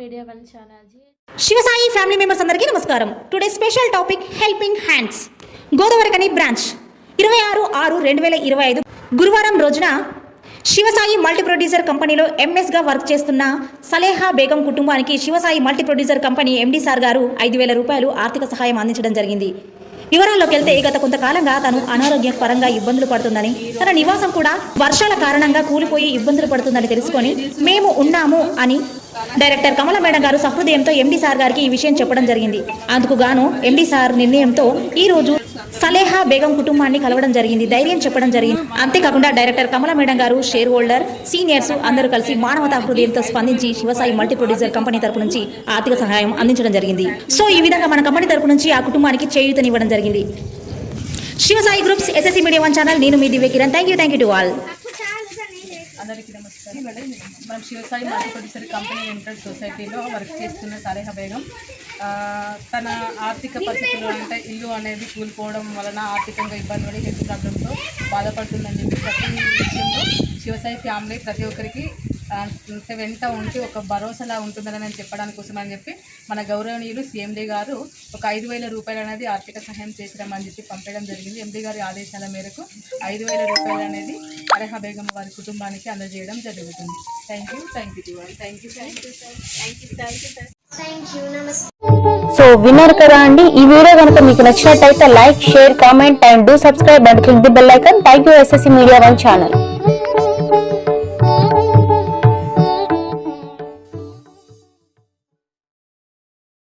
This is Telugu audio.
Media one channel Shivasai family members అందరికీ నమస్కారం. Today special topic helping hands. Godavarikhani branch. ఇరవై ఆరు ఆరు రెండు వేల ఇరవై ఐదు గురువారం రోజున శివసాయి మల్టీ ప్రొడ్యూసర్ కంపెనీలో ఎంఎస్గా వర్క్ చేస్తున్న సలేహా బేగం కుటుంబానికి Shivasai multi producer company MD sir గారు ఐదు వేల రూపాయలు ఆర్థిక సహాయం అందించడం జరిగింది. వివరాల్లోకి వెళ్తే గత కొంతకాలంగా తను అనారోగ్య పరంగా ఇబ్బందులు పడుతుందని తన నివాసం కూడా వర్షాల కారణంగా కూలిపోయి ఇబ్బందులు పడుతుందని తెలుసుకొని మేము ఉన్నాము అని డైరెక్టర్ కమల మేడం గారు సహృదయంతో ఎండి సార్ గారికి ఈ విషయం చెప్పడం జరిగింది. అందుకు గాను ఎండి సార్ నిర్ణయంతో ఈ రోజు సలేహా బేగం కుటుంబాన్ని కలవడం జరిగింది. ధైర్యం చెప్పడం జరిగింది. అంతేకాకుండా డైరెక్టర్ కమల మేడం గారు షేర్ హోల్డర్ సీనియర్స్ అందరూ కలిసి మానవతా హృదయంతో స్పందించి శివసాయి మల్టీ ప్రొడ్యూసర్ కంపెనీ తరపు నుంచి ఆర్థిక సహాయం అందించడం జరిగింది. సో ఈ విధంగా మన కంపెనీ తరపు నుంచి ఆ కుటుంబానికి చేయూతనివ్వడం జరిగింది. Shivasai groups SSC media one channel నేను మీ Divya Kiran. Thank you thank you to all అందరికీ నమస్కారం. మనం శివసాయి మల్టీ కంపెనీ లిమిటెడ్ సొసైటీలో వర్క్ చేస్తున్న సారేహ బేగం. తన ఆర్థిక పరిస్థితులు అంటే ఇల్లు అనేది కూలిపోవడం వలన ఆర్థికంగా ఇబ్బంది పడి హెల్త్ ప్రాబ్లంతో బాధపడుతుందని చెప్పి ప్రతి విషయంలో శివసాయి ఫ్యామిలీ ప్రతి ఒక్కరికి వెంట ఉండి ఒక భరోసాలా ఉంటుందని నేను చెప్పడానికి కోసం అని చెప్పి మన గౌరవనీయులు సీఎండీ గారు ఒక ఐదు వేల రూపాయలు అనేది ఆర్థిక సహాయం చేసిరమ్మని చెప్పి పంపడం జరిగింది. ఎండీ గారి ఆదేశాల మేరకు ఐదు వేల రూపాయలు అనేది అరహ బేగం వారి కుటుంబానికి అందజేయడం జరుగుతుంది. Thank you thank you thank you thank you thank you thank you so విన్నారు కదా అండి. ఈ వీడియో కనుక మీకు నచ్చినట్టయితే like share comment and do subscribe and click the bell icon thank you SSC media one channel